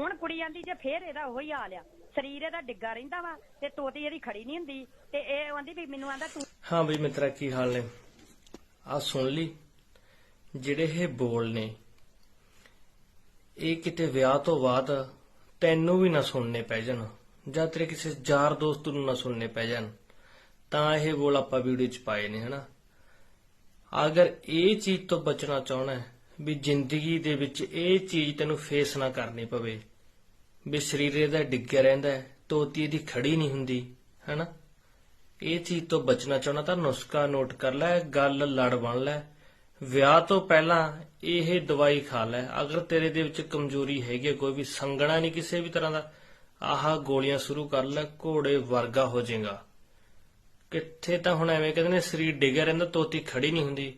ਹੁਣ ਕੁੜੀ ਆਂਦੀ ਜੇ ਫੇਰ ਇਹਦਾ ਉਹੀ ਹਾਲ ਆ। ਸਰੀਰ ਇਹਦਾ ਡਿੱਗਾ ਰਹਿੰਦਾ ਵਾ ਤੇ ਤੋਤੀ ਇਹਦੀ ਖੜੀ ਨਹੀਂ ਹੁੰਦੀ ਤੇ ਇਹ ਆਂਦੀ ਵੀ ਮੈਨੂੰ ਆਂਦਾ ਤੂੰ ਹਾਂ ਬਈ ਮਿੱਤਰਾ, ਕੀ ਹਾਲ ਨੇ? ਆ ਸੁਣ ਲਈ। ਜਿਹੜੇ ਇਹ ਬੋਲ ਨੇ, ਇਹ ਕਿਤੇ ਵਿਆਹ ਤੋਂ ਬਾਅਦ ਤੈਨੂੰ ਵੀ ਨਾ ਸੁਣਨੇ ਪੈ ਜਾਣ ਜਾਂ ਤੇਰੇ ਕਿਸੇ ਯਾਰ ਦੋਸਤ ਨੂੰ ਨਾ ਸੁਣਨੇ ਪੈ ਜਾਣ, ਤਾਂ ਇਹ ਬੋਲ ਆਪਾਂ ਵੀਡੀਓ 'ਚ ਪਾਏ ਨੇ, ਹਨਾ? ਅਗਰ ਇਹ ਚੀਜ਼ ਤੋਂ ਬਚਣਾ ਚਾਹਣਾ ਹੈ ਵੀ ਜ਼ਿੰਦਗੀ ਦੇ ਵਿੱਚ ਇਹ ਚੀਜ਼ ਤੈਨੂੰ ਫੇਸ ਨਾ ਕਰਨੀ ਪਵੇ ਵੀ ਸਰੀਰ ਇਹਦਾ ਡਿੱਗਿਆ ਰਹਿੰਦਾ ਹੈ ਤੋਤੀ ਇਹਦੀ ਖੜੀ ਨਹੀਂ ਹੁੰਦੀ ਹਨਾ? ਇਹ ਚੀਜ਼ ਤੋਂ ਬਚਣਾ ਚਾਹੁੰਦਾ ਤਾਂ ਨੁਸਖਾ ਨੋਟ ਕਰ ਲੈ ਗੱਲ ਲੜ ਬਣ ਲੈ। ਵਿਆਹ ਤੋਂ ਪਹਿਲਾਂ ਇਹ ਦਵਾਈ ਖਾ ਲੈ। ਅਗਰ ਤੇਰੇ ਦੇ ਵਿੱਚ ਕਮਜ਼ੋਰੀ ਹੈਗੀ ਹੈ, ਕੋਈ ਵੀ ਸੰਗਣਾ ਨਹੀਂ ਕਿਸੇ ਵੀ ਤਰ੍ਹਾਂ ਦਾ ਆਹ ਗੋਲੀਆਂ ਸ਼ੁਰੂ ਕਰ ਲੈ ਘੋੜੇ ਵਰਗਾ ਹੋ ਜਾਏਗਾ। ਕਿੱਥੇ ਤਾਂ ਹੁਣ ਐਵੇਂ ਕਹਿੰਦੇ ਨੇ ਸਰੀਰ ਡਿੱਗਿਆ ਰਹਿੰਦਾ ਤੋਤੀ ਖੜੀ ਨਹੀਂ ਹੁੰਦੀ।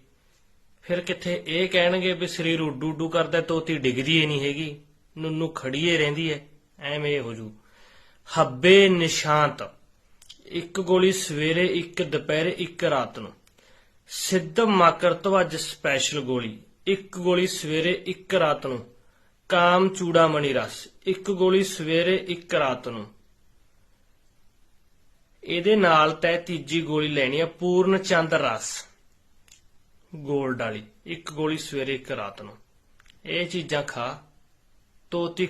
ਫਿਰ ਕਿੱਥੇ ਇਹ ਕਹਿਣਗੇ ਵੀ ਸਰੀਰ ਉੱਡੂ ਉੱਡੂ ਕਰਦਾ ਤੋਤੀ ਡਿੱਗਦੀ ਏ ਨਹੀਂ ਹੈਗੀ। ਨੁੰਨੂ ਖੜੀਏ ਰਹਿੰਦੀ ਏ ਐਵੇਂ ਹੋ ਜੂ ਹੱਬੇ ਨਿਸ਼ਾਂਤ। ਇੱਕ ਗੋਲੀ ਸਵੇਰੇ, ਇੱਕ ਦੁਪਹਿਰੇ, ਇੱਕ ਰਾਤ ਨੂੰ। ਸਿੱਧ ਮਾਕਰ ਅੱਜ ਸਪੈਸ਼ਲ ਗੋਲੀ। ਇੱਕ ਗੋਲੀ ਸਵੇਰੇ, ਇੱਕ ਰਾਤ ਨੂੰ। ਕਾਮ ਚੂੜਾ ਚੂੜਾਮਣੀ ਰਸ। ਇੱਕ ਗੋਲੀ ਸਵੇਰੇ, ਇੱਕ ਰਾਤ ਨੂੰ। ਇਹਦੇ ਨਾਲ ਤੈ ਤੀਜੀ ਗੋਲੀ ਲੈਣੀ ਆ ਪੂਰਨ ਚੰਦ ਰਸ। ਗੋਲਡ ਵਾਲੀ। ਇੱਕ ਗੋਲੀ ਸਵੇਰੇ, ਇੱਕ ਰਾਤ ਨੂੰ। ਇਹ ਚੀਜ਼ਾਂ ਖਾ। ਤੋਤੀ